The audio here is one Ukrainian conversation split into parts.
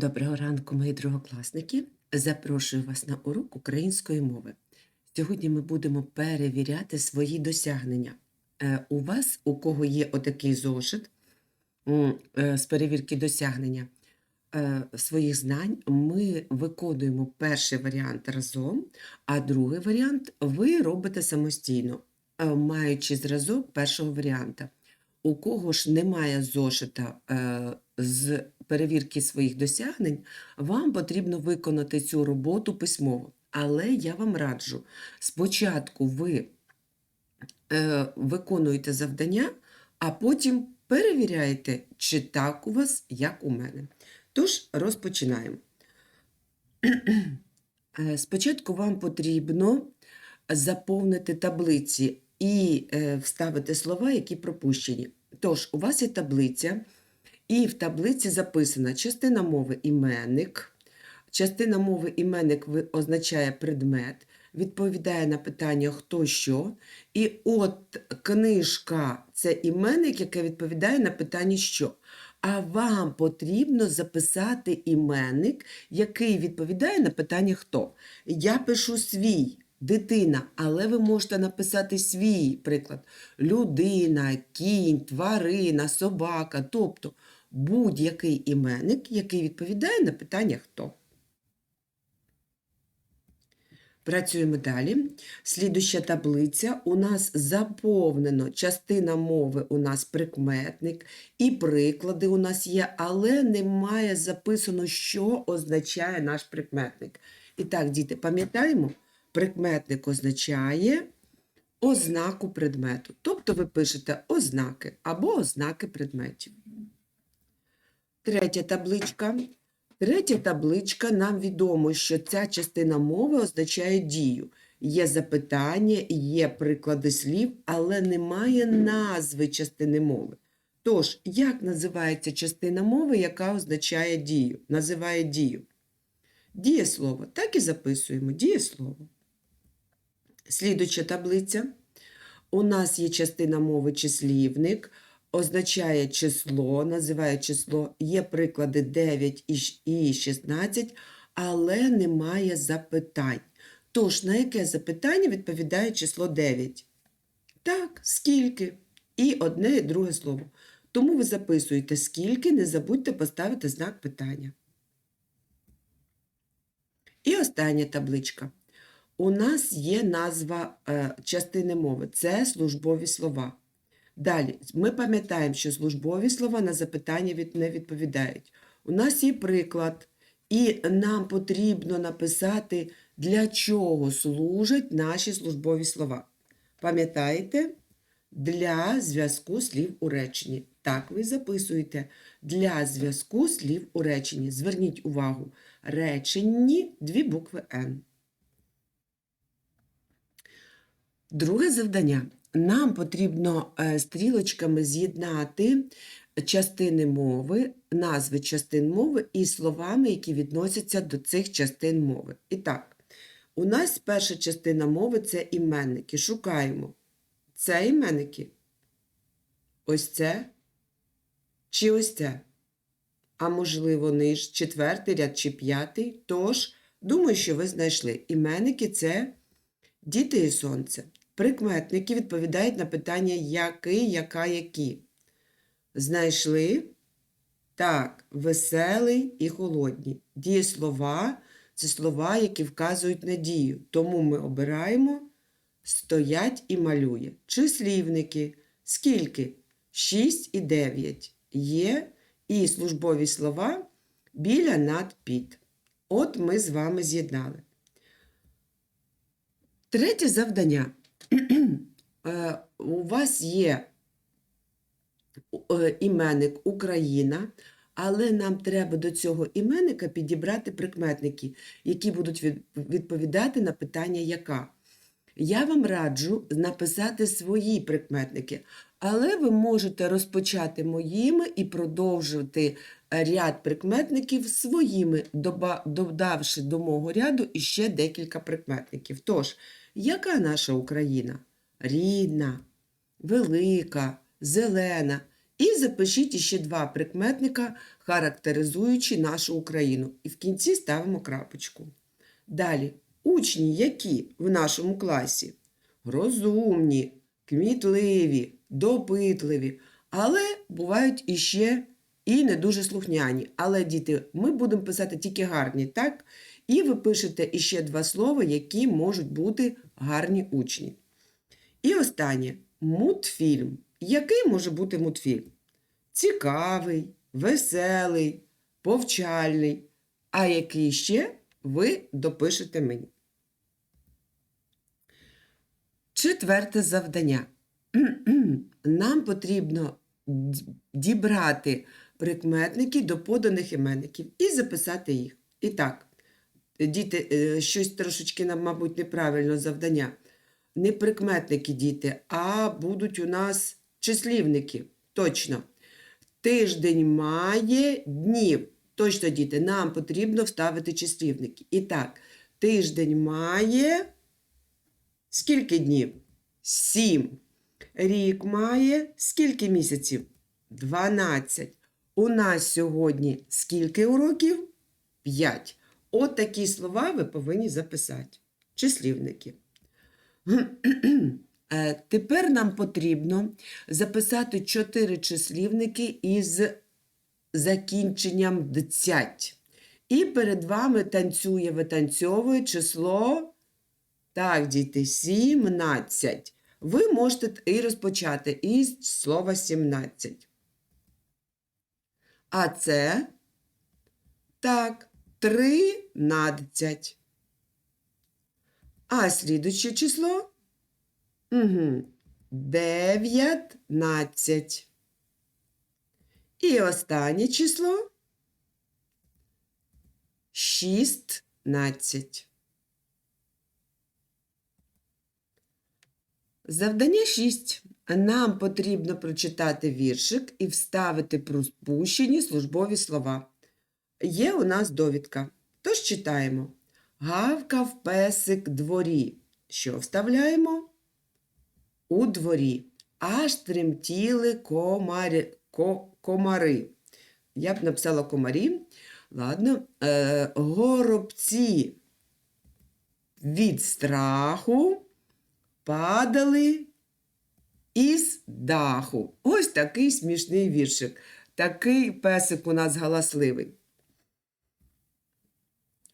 Доброго ранку, мої другокласники. Запрошую вас на урок української мови. Сьогодні ми будемо перевіряти свої досягнення. Е, У вас, у кого є отакий зошит е, з перевірки досягнення е, своїх знань, ми виконуємо перший варіант разом, а другий варіант ви робите самостійно, маючи зразок першого варіанта. У кого ж немає зошита е, з перевірки своїх досягнень, вам потрібно виконати цю роботу письмово. Але я вам раджу, спочатку ви е, виконуєте завдання, а потім перевіряєте, чи так у вас, як у мене. Тож розпочинаємо. Е, Спочатку вам потрібно заповнити таблиці і вставити слова, які пропущені. Тож, у вас є таблиця, і в таблиці записана частина мови іменник. Частина мови іменник означає предмет, відповідає на питання хто що. І от книжка це іменник, яке відповідає на питання що. А вам потрібно записати іменник, який відповідає на питання хто. Я пишу свій, дитина, але ви можете написати свій приклад: людина, кінь, тварина, собака, тобто будь-який іменник, який відповідає на питання хто. Працюємо далі. Слідуща таблиця. У нас заповнено частина мови, у нас прикметник, і приклади у нас є, але немає записано, що означає наш прикметник. І так, діти, пам'ятаємо, прикметник означає ознаку предмету. Тобто ви пишете ознаки або ознаки предметів. Третя табличка. Третя табличка нам відомо, що ця частина мови означає дію. Є запитання, є приклади слів, але немає назви частини мови. Тож, як називається частина мови, яка означає дію? Називає дію. Дієслово. Так і записуємо. Дієслово. Слідуча таблиця. У нас є частина мови числівник, означає число, називає число, є приклади 9 і 16, але немає запитань. Тож, на яке запитання відповідає число 9? Так, скільки? І одне і друге слово. Тому ви записуєте скільки, не забудьте поставити знак питання. І остання табличка. У нас є назва е, частини мови. Це службові слова. Далі, ми пам'ятаємо, що службові слова на запитання від, не відповідають. У нас є приклад, і нам потрібно написати, для чого служать наші службові слова. Пам'ятаєте? Для зв'язку слів у реченні. Так ви записуєте. Для зв'язку слів у реченні. Зверніть увагу. Реченні дві букви Н. Друге завдання. Нам потрібно е, стрілочками з'єднати частини мови, назви частин мови і словами, які відносяться до цих частин мови. І так, у нас перша частина мови це іменники. Шукаємо. Це іменники. Ось це чи ось це. А можливо, ниж четвертий ряд чи п'ятий. Тож, думаю, що ви знайшли. Іменники це діти і сонце. Прикметники відповідають на питання який, яка, які. Знайшли? Так, веселий і холодні. Дієслова це слова, які вказують на дію. Тому ми обираємо стоять і малює. Числівники. Скільки? 6 і 9. Є і службові слова біля над під. От ми з вами з'єднали. Третє завдання. Е, У вас є е, іменник Україна, але нам треба до цього іменника підібрати прикметники, які будуть відповідати на питання яка. Я вам раджу написати свої прикметники, але ви можете розпочати моїми і продовжити ряд прикметників своїми, додавши до мого ряду іще декілька прикметників. Тож, яка наша Україна? Рідна, велика, зелена. І запишіть іще два прикметника, характеризуючи нашу Україну. І в кінці ставимо крапочку. Далі, учні, які в нашому класі розумні, кмітливі, допитливі, але бувають іще і не дуже слухняні. Але, діти, ми будемо писати тільки гарні, так? І ви пишете іще два слова, які можуть бути гарні учні. І останнє мультфільм. Який може бути мультфільм? Цікавий, веселий, повчальний. А який ще ви допишете мені. Четверте завдання. Нам потрібно дібрати прикметники до поданих іменників і записати їх. І так, діти, е, щось трошечки нам, мабуть, неправильно завдання. Не прикметники, діти, а будуть у нас числівники. Точно. Тиждень має днів. Точно, діти, нам потрібно вставити числівники. І так, тиждень має скільки днів? Сім. Рік має скільки місяців? 12. У нас сьогодні скільки уроків? 5. От такі слова ви повинні записати. Числівники. Е, Тепер нам потрібно записати чотири числівники із закінченням «дцять». І перед вами танцює, витанцьовує число, так, діти, 17. Ви можете і розпочати із слова 17. А це, так, 13. А слідуюче число? Угу. 19. І останнє число 16. Завдання 6. Нам потрібно прочитати віршик і вставити пропущені службові слова. Є у нас довідка. Тож читаємо. Гавкав песик дворі. Що вставляємо? У дворі. Аж тремтіли комари. Ко, комари. Я б написала комарі. Ладно. Е, горобці від страху падали із даху. Ось такий смішний віршик. Такий песик у нас галасливий.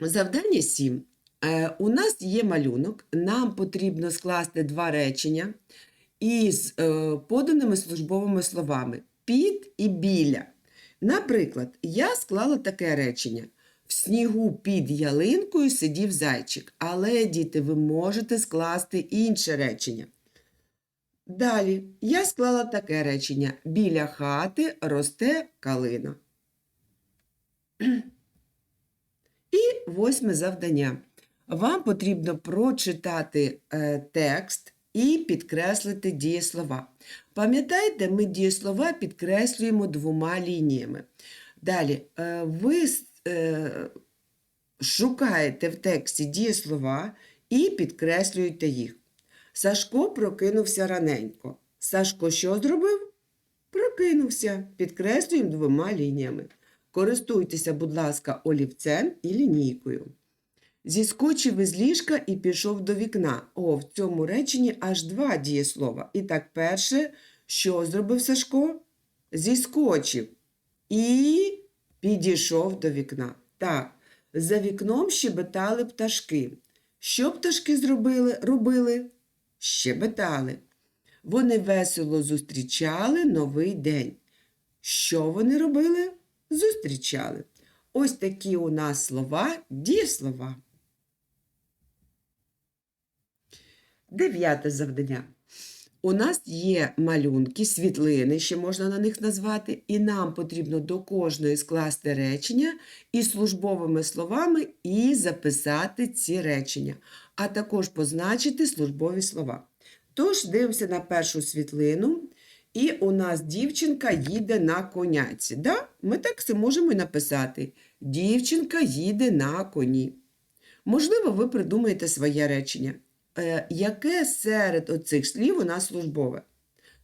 Завдання 7. Е, у нас є малюнок. Нам потрібно скласти два речення із е, поданими службовими словами під і біля. Наприклад, я склала таке речення. В снігу під ялинкою сидів зайчик. Але, діти, ви можете скласти інше речення. Далі я склала таке речення: біля хати росте калина. Восьме завдання. Вам потрібно прочитати е, текст і підкреслити дієслова. Пам'ятаєте, ми дієслова підкреслюємо двома лініями. Далі, е, ви е, шукаєте в тексті дієслова і підкреслюєте їх. Сашко прокинувся раненько. Сашко що зробив? Прокинувся. Підкреслюємо двома лініями. Користуйтеся, будь ласка, олівцем і лінійкою. Зіскочив із ліжка і пішов до вікна. О, в цьому реченні аж два дієслова. І так, перше, що зробив Сашко? Зіскочив і підійшов до вікна. Так, за вікном щебетали пташки. Що пташки зробили? робили? Щебетали. Вони весело зустрічали новий день. Що вони робили? Зустрічали. Ось такі у нас слова, дієслова. Дев'яте завдання. У нас є малюнки, світлини, ще можна на них назвати, і нам потрібно до кожної скласти речення із службовими словами і записати ці речення, а також позначити службові слова. Тож дивимося на першу світлину, і у нас дівчинка їде на коняці. Да? Ми так це можемо і написати. Дівчинка їде на коні. Можливо, ви придумаєте своє речення. Е, яке серед оцих слів у нас службове?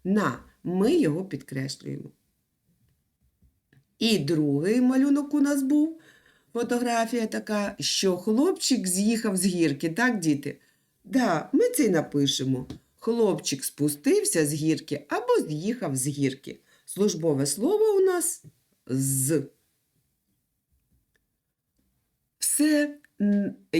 На, ми його підкреслюємо. І другий малюнок у нас був. Фотографія така, що хлопчик з'їхав з гірки, так, діти? Да, ми це й напишемо. Хлопчик спустився з гірки або з'їхав з гірки. Службове слово у нас з. Все,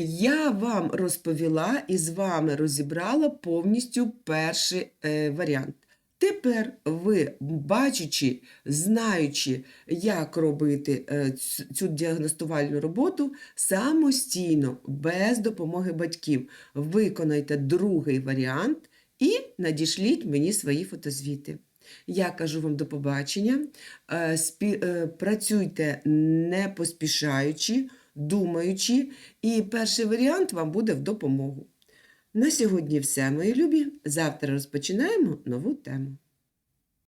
я вам розповіла і з вами розібрала повністю перший е, варіант. Тепер ви, бачачи, знаючи, як робити е, цю діагностувальну роботу, самостійно, без допомоги батьків, виконайте другий варіант і надішліть мені свої фотозвіти. Я кажу вам до побачення. Е, е, Працюйте не поспішаючи, думаючи, і перший варіант вам буде в допомогу. На сьогодні все, мої любі. Завтра розпочинаємо нову тему.